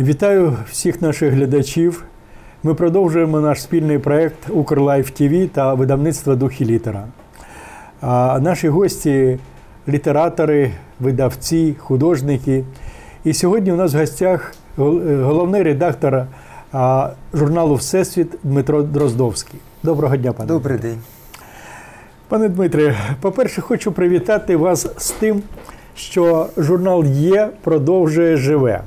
Вітаю всіх наших глядачів. Ми продовжуємо наш спільний проект Укрлайф ТВ та видавництво Духі літера. А наші гості літератори, видавці, художники. І сьогодні у нас в гостях головний редактор журналу Всесвіт Дмитро Дроздовський. Доброго дня, пане. Добрий день. Пане Дмитре, по-перше, хочу привітати вас з тим, що журнал є, продовжує живе.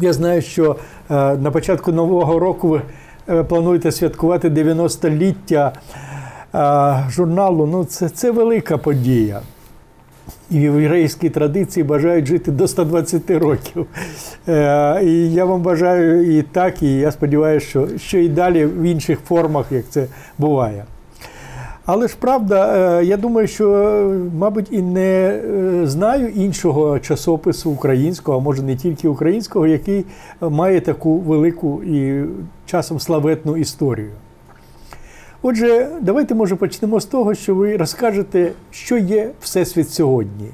Я знаю, що е, на початку нового року ви е, плануєте святкувати 90-ліття е, журналу. Ну, це, це велика подія. І в єврейській традиції бажають жити до 120 років. І я вам бажаю і так, і я сподіваюся, що, що і далі в інших формах, як це буває. Але ж правда, е, я думаю, що, мабуть, і не е, знаю іншого часопису українського, а може не тільки українського, який має таку велику і часом славетну історію. Отже, давайте, може, почнемо з того, що ви розкажете, що є Всесвіт сьогодні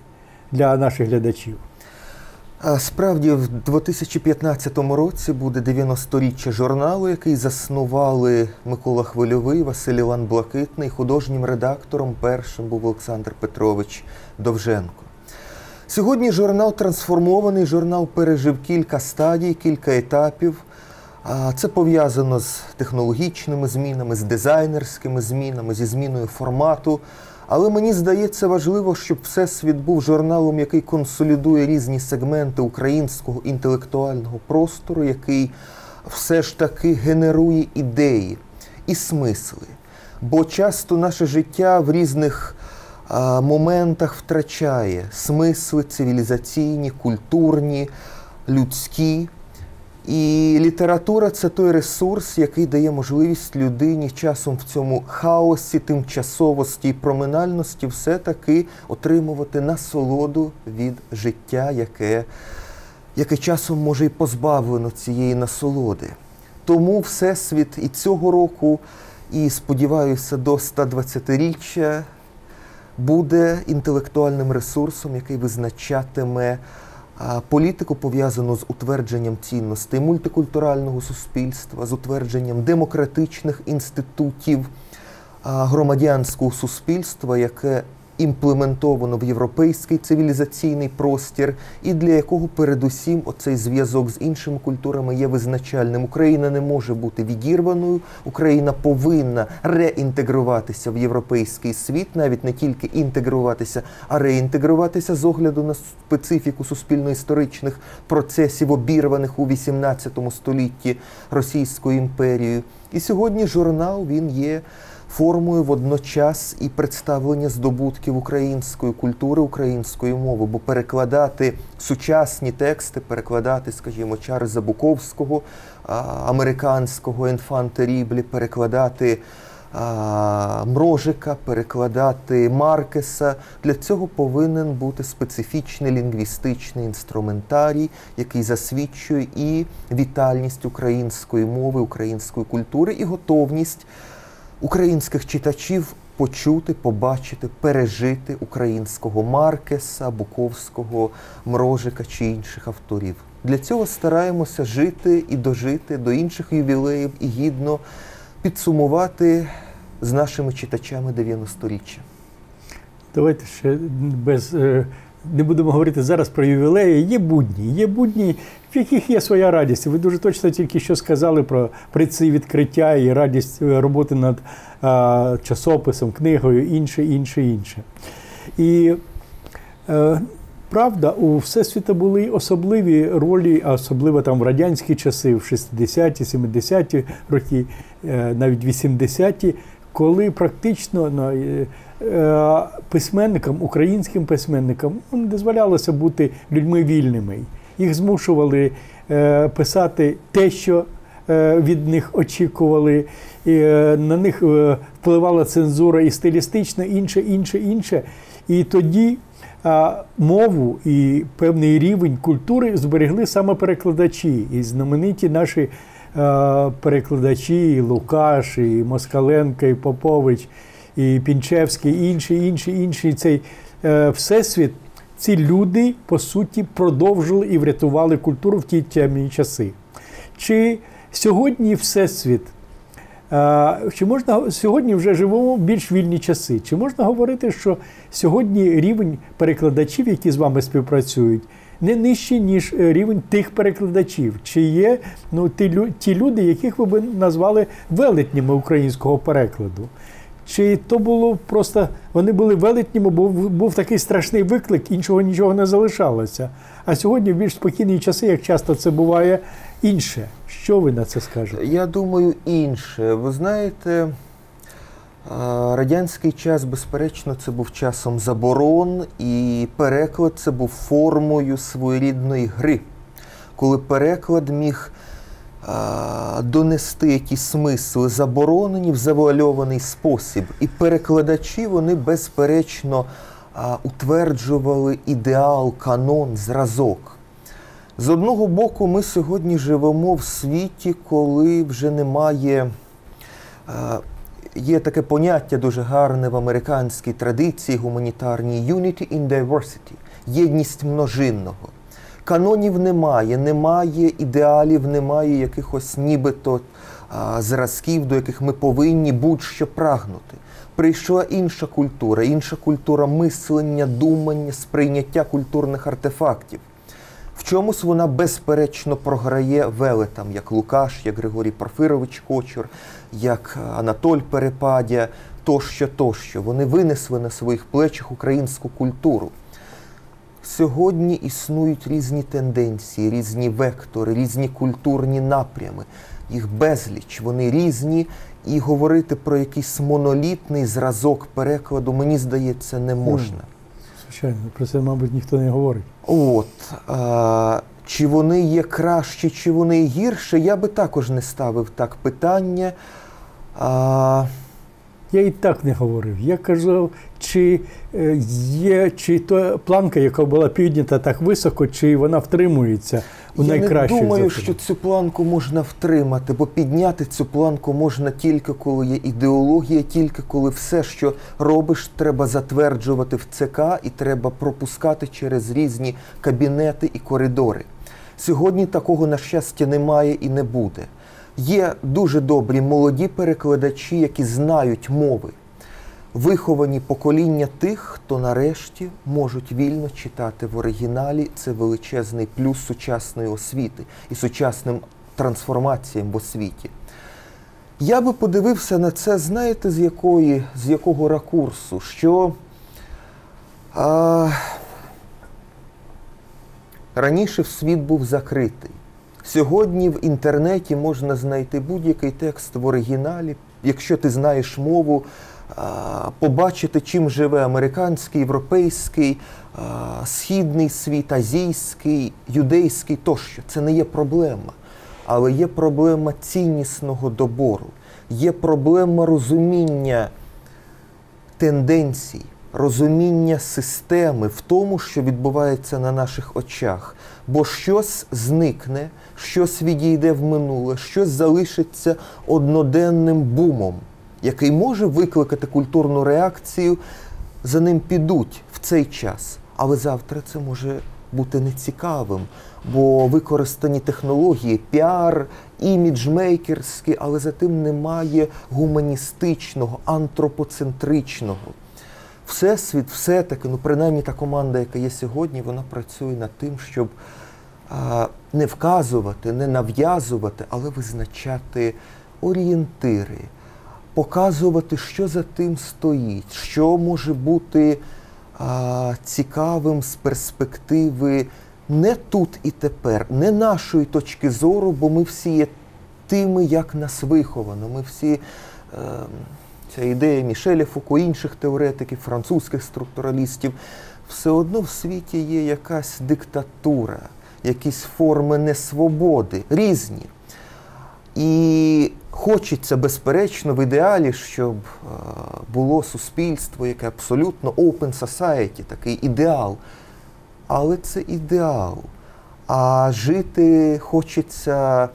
для наших глядачів. Справді, в 2015 році буде 90-річчя журналу, який заснували Микола Хвильовий, Василь Іван Блакитний. Художнім редактором першим був Олександр Петрович Довженко. Сьогодні журнал трансформований. Журнал пережив кілька стадій, кілька етапів. Це пов'язано з технологічними змінами, з дизайнерськими змінами, зі зміною формату. Але мені здається важливо, щоб Всесвіт був журналом, який консолідує різні сегменти українського інтелектуального простору, який все ж таки генерує ідеї і смисли. Бо часто наше життя в різних а, моментах втрачає смисли цивілізаційні, культурні, людські. І література це той ресурс, який дає можливість людині часом в цьому хаосі, тимчасовості і проминальності все-таки отримувати насолоду від життя, яке яке часом може і позбавлено цієї насолоди. Тому Всесвіт і цього року, і сподіваюся, до 120-річчя буде інтелектуальним ресурсом, який визначатиме політику пов'язану з утвердженням цінностей мультикультурального суспільства, з утвердженням демократичних інститутів громадянського суспільства, яке імплементовано в європейський цивілізаційний простір, і для якого передусім оцей зв'язок з іншими культурами є визначальним. Україна не може бути відірваною, Україна повинна реінтегруватися в європейський світ, навіть не тільки інтегруватися, а реінтегруватися з огляду на специфіку суспільно-історичних процесів, обірваних у XVIII столітті Російською імперією. І сьогодні журнал він є формою водночас і представлення здобутків української культури, української мови, бо перекладати сучасні тексти, перекладати, скажімо, Чарльза Буковського, американського інфантеріблі, перекладати. Мрожика, перекладати Маркеса. Для цього повинен бути специфічний лінгвістичний інструментарій, який засвідчує і вітальність української мови, української культури, і готовність українських читачів почути, побачити, пережити українського Маркеса, Буковського, Мрожика чи інших авторів. Для цього стараємося жити і дожити до інших ювілеїв і гідно підсумувати з нашими читачами 90-річчя. Давайте ще без. Не будемо говорити зараз про ювілеї. Є будні, є будні, в яких є своя радість. Ви дуже точно тільки що сказали про при ці відкриття і радість роботи над а, часописом, книгою, інше, інше, інше. І е, правда, у Всесвіта були особливі ролі, особливо там в радянські часи, в 60-ті, 70-ті роки, е, навіть 80-ті, коли практично ну, е, письменникам, українським письменникам ну, не дозволялося бути людьми вільними. Їх змушували е, писати те, що е, від них очікували, і на них впливала цензура і стилістично, інше, інше, інше. І тоді мову і певний рівень культури зберегли саме перекладачі і знамениті наші. Е, перекладачі, і Лукаш, і Москаленко, і Попович, і Пінчевський, і інші, інші, інші цей е, всесвіт. ці люди, по суті, продовжили і врятували культуру в ті темні часи. Чи сьогодні Всесвіт? Чи можна сьогодні вже живемо в більш вільні часи? Чи можна говорити, що сьогодні рівень перекладачів, які з вами співпрацюють, не нижчий, ніж е, рівень тих перекладачів? Чи є ну, ті, ті люди, яких ви б назвали велетнями українського перекладу? Чи то було просто вони були велетніми, бо був- такий страшний виклик, іншого нічого не залишалося. А сьогодні в більш спокійні часи, як часто це буває, інше. Що ви на це скажете? Я думаю, інше. Ви знаєте, радянський час, безперечно, це був часом заборон, і переклад це був формою своєрідної гри, коли переклад міг донести якісь смисли заборонені в завуальований спосіб. І перекладачі вони безперечно утверджували ідеал, канон, зразок. З одного боку, ми сьогодні живемо в світі, коли вже немає. Є таке поняття дуже гарне в американській традиції гуманітарній unity in diversity, єдність множинного. Канонів немає, немає ідеалів, немає якихось нібито а, зразків, до яких ми повинні будь-що прагнути. Прийшла інша культура, інша культура мислення, думання, сприйняття культурних артефактів. В чомусь вона безперечно програє велетам, як Лукаш, як Григорій Порфирович Кочур, як Анатоль Перепадя, тощо, тощо. Вони винесли на своїх плечах українську культуру. Сьогодні існують різні тенденції, різні вектори, різні культурні напрями. Їх безліч, вони різні, і говорити про якийсь монолітний зразок перекладу, мені здається, не можна. Звичайно, про це, мабуть, ніхто не говорить. От а, чи вони є краще, чи вони гірше, я би також не ставив так питання. А, Я і так не говорив. Я казав, чи е, є, чи то планка, яка була піднята так високо, чи вона втримується у я не думаю, що цю планку можна втримати, бо підняти цю планку можна тільки коли є ідеологія, тільки коли все, що робиш, треба затверджувати в ЦК і треба пропускати через різні кабінети і коридори. Сьогодні такого, на щастя, немає і не буде. Є дуже добрі молоді перекладачі, які знають мови, виховані покоління тих, хто нарешті можуть вільно читати в оригіналі. Це величезний плюс сучасної освіти і сучасним трансформаціям в освіті. Я би подивився на це, знаєте, з якої, з якого ракурсу, що а, раніше світ був закритий. Сьогодні в інтернеті можна знайти будь-який текст в оригіналі, якщо ти знаєш мову, побачити, чим живе американський, європейський, східний світ, азійський, юдейський тощо. Це не є проблема. Але є проблема ціннісного добору, є проблема розуміння тенденцій, розуміння системи в тому, що відбувається на наших очах. Бо щось зникне, щось відійде в минуле, щось залишиться одноденним бумом, який може викликати культурну реакцію. За ним підуть в цей час, але завтра це може бути нецікавим, бо використані технології, піар, іміджмейкерські, але за тим немає гуманістичного, антропоцентричного. Всесвіт, все-таки, ну принаймні та команда, яка є сьогодні, вона працює над тим, щоб а, не вказувати, не нав'язувати, але визначати орієнтири, показувати, що за тим стоїть, що може бути а, цікавим з перспективи не тут і тепер, не нашої точки зору, бо ми всі є тими, як нас виховано. Ми всі. Е, Ця ідея Мішеля Фуко, інших теоретиків, французьких структуралістів, все одно в світі є якась диктатура, якісь форми несвободи, різні. І хочеться, безперечно, в ідеалі, щоб е, було суспільство, яке абсолютно open society, такий ідеал. Але це ідеал. А жити хочеться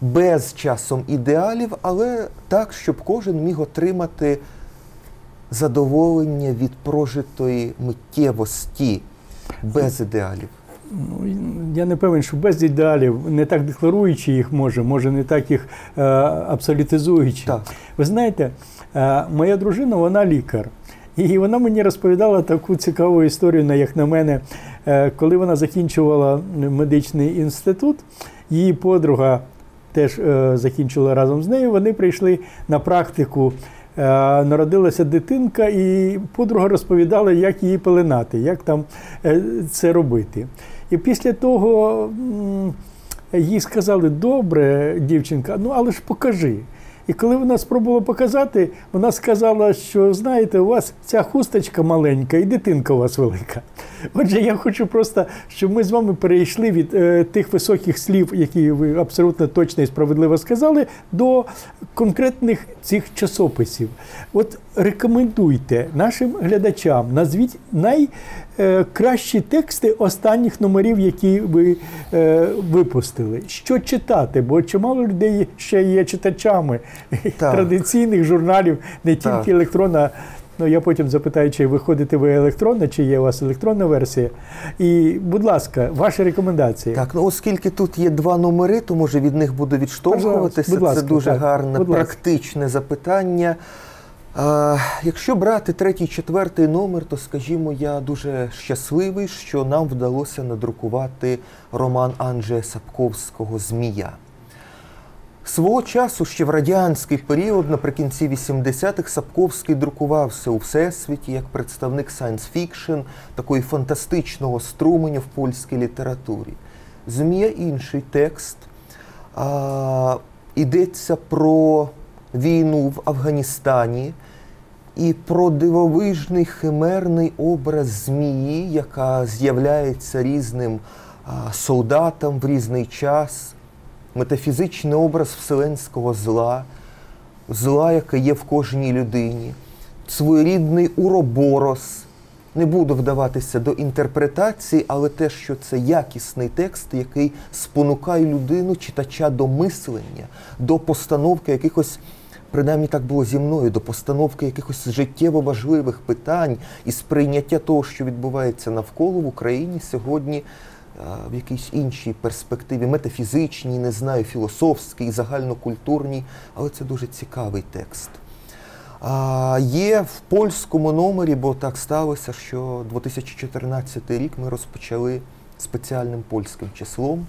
без часом ідеалів, але так, щоб кожен міг отримати задоволення від прожитої миттєвості. без ідеалів? Ну, я не певен, що без ідеалів, не так декларуючи їх може, може не так їх е, абсолютизуючи. Так. Ви знаєте, е, моя дружина, вона лікар. І вона мені розповідала таку цікаву історію, як на мене, Е, коли вона закінчувала медичний інститут, її подруга теж е, закінчила разом з нею. Вони прийшли на практику. Е, Народилася дитинка, і подруга розповідала, як її пеленати, як там це робити. І після того їй сказали: добре, дівчинка, ну але ж покажи. І коли вона спробувала показати, вона сказала, що знаєте, у вас ця хусточка маленька і дитинка у вас велика. Отже, я хочу просто, щоб ми з вами перейшли від е, тих високих слів, які ви абсолютно точно і справедливо сказали, до конкретних цих часописів. От рекомендуйте нашим глядачам, назвіть найкращі тексти останніх номерів, які ви е, випустили. Що читати? Бо чимало людей ще є читачами Так. традиційних журналів, не тільки Так. електронна. Ну, я потім запитаю, чи виходите ви електронна, чи є у вас електронна версія. І, будь ласка, ваші рекомендації. Так, ну оскільки тут є два номери, то може від них буду відштовхуватися. Будь ласка, Це дуже так, гарне, будь ласка. практичне запитання. Якщо брати третій, четвертий номер, то скажімо, я дуже щасливий, що нам вдалося надрукувати роман Анджея Сапковського Змія. Свого часу, ще в радянський період, наприкінці 80-х, Сапковський друкувався у всесвіті як представник fiction, такої фантастичного струменя в польській літературі. Змія інший текст. А, йдеться про війну в Афганістані і про дивовижний химерний образ змії, яка з'являється різним солдатам в різний час метафізичний образ вселенського зла, зла, яке є в кожній людині, своєрідний уроборос. Не буду вдаватися до інтерпретації, але те, що це якісний текст, який спонукає людину, читача до мислення, до постановки якихось, принаймні так було зі мною, до постановки якихось життєво важливих питань і сприйняття того, що відбувається навколо в Україні сьогодні в якійсь іншій перспективі, метафізичній, не знаю, філософській, загальнокультурній, але це дуже цікавий текст. А, є в польському номері, бо так сталося, що 2014 рік ми розпочали спеціальним польським числом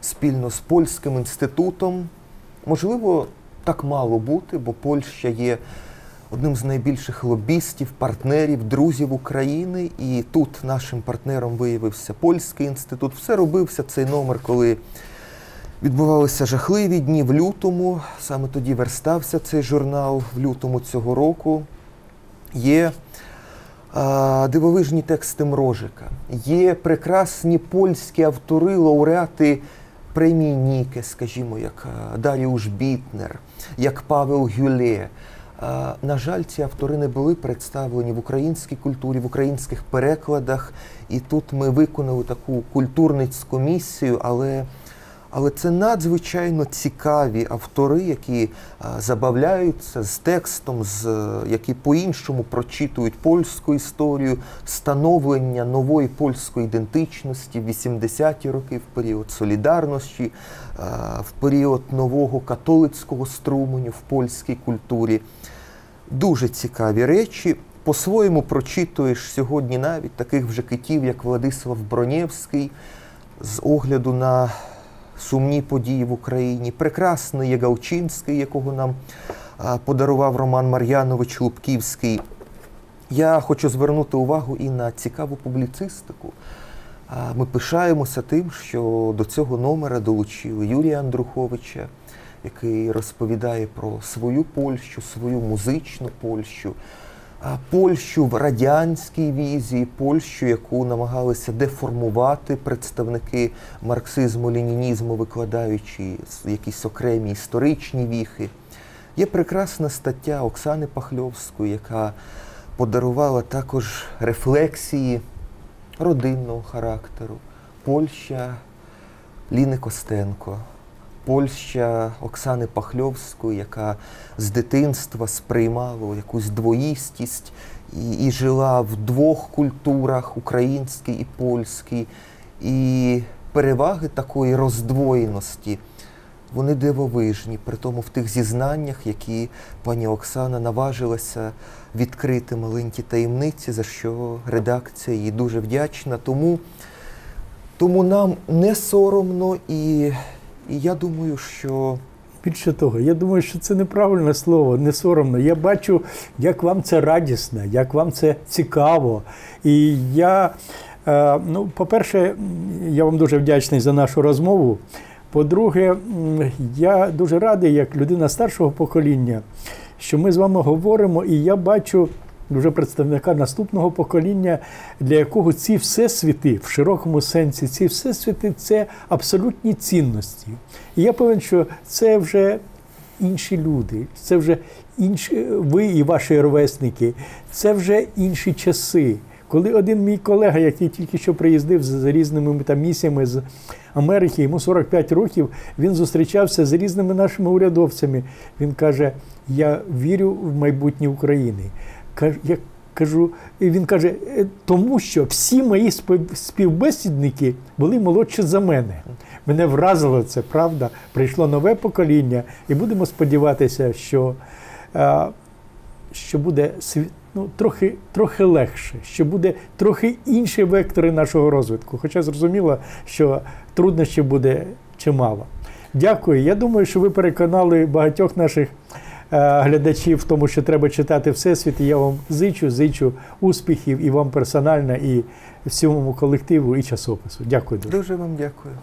спільно з польським інститутом. Можливо, так мало бути, бо Польща є одним з найбільших лобістів, партнерів, друзів України. І тут нашим партнером виявився польський інститут. Все робився цей номер, коли відбувалися жахливі дні в лютому. Саме тоді верстався цей журнал в лютому цього року. Є а, дивовижні тексти Мрожика, є прекрасні польські автори, лауреати премії Ніке, скажімо, як Даріуш Бітнер, як Павел Гюле. На жаль, ці автори не були представлені в українській культурі, в українських перекладах. І тут ми виконали таку культурницьку місію, але, але це надзвичайно цікаві автори, які забавляються з текстом, з, е, які по-іншому прочитують польську історію, становлення нової польської ідентичності в 80-ті роки, в період солідарності, в період нового католицького струменю в польській культурі. Дуже цікаві речі. По-своєму прочитуєш сьогодні навіть таких вже китів, як Владислав Бронєвський, з огляду на сумні події в Україні. Прекрасний Ягалчинський, якого нам подарував Роман Мар'янович Лубківський. Я хочу звернути увагу і на цікаву публіцистику. Ми пишаємося тим, що до цього номера долучили Юрія Андруховича, який розповідає про свою Польщу, свою музичну Польщу, Польщу в радянській візії, Польщу, яку намагалися деформувати представники марксизму, ленінізму, викладаючи якісь окремі історичні віхи. Є прекрасна стаття Оксани Пахльовської, яка подарувала також рефлексії родинного характеру. Польща Ліни Костенко, Польща Оксани Пахльовської, яка з дитинства сприймала якусь двоїстість і, і жила в двох культурах українській і польській. І переваги такої роздвоєності вони дивовижні, при тому в тих зізнаннях, які пані Оксана наважилася відкрити маленькі таємниці, за що редакція їй дуже вдячна. Тому, тому нам не соромно, і, і я думаю, що Більше того, я думаю, що це неправильне слово, не соромно. Я бачу, як вам це радісно, як вам це цікаво. І я, е, ну, по-перше, я вам дуже вдячний за нашу розмову. По-друге, я дуже радий, як людина старшого покоління, що ми з вами говоримо, і я бачу вже представника наступного покоління, для якого ці всесвіти в широкому сенсі, ці всесвіти це абсолютні цінності. І я певен, що це вже інші люди, це вже інші, ви і ваші ровесники, це вже інші часи. Коли один мій колега, який тільки що приїздив з, різними там місіями з Америки, йому 45 років, він зустрічався з різними нашими урядовцями. Він каже: Я вірю в майбутнє України. Я кажу, і він каже, «Е, тому що всі мої спів- співбесідники були молодші за мене. Мене вразило це, правда. Прийшло нове покоління, і будемо сподіватися, що, що буде ну, трохи, трохи легше, що буде трохи інші вектори нашого розвитку. Хоча зрозуміло, що труднощів буде чимало. Дякую. Я думаю, що ви переконали багатьох наших глядачів в тому, що треба читати Всесвіт. І я вам зичу, зичу успіхів і вам персонально, і всьому колективу, і часопису. Дякую дуже. дуже вам дякую.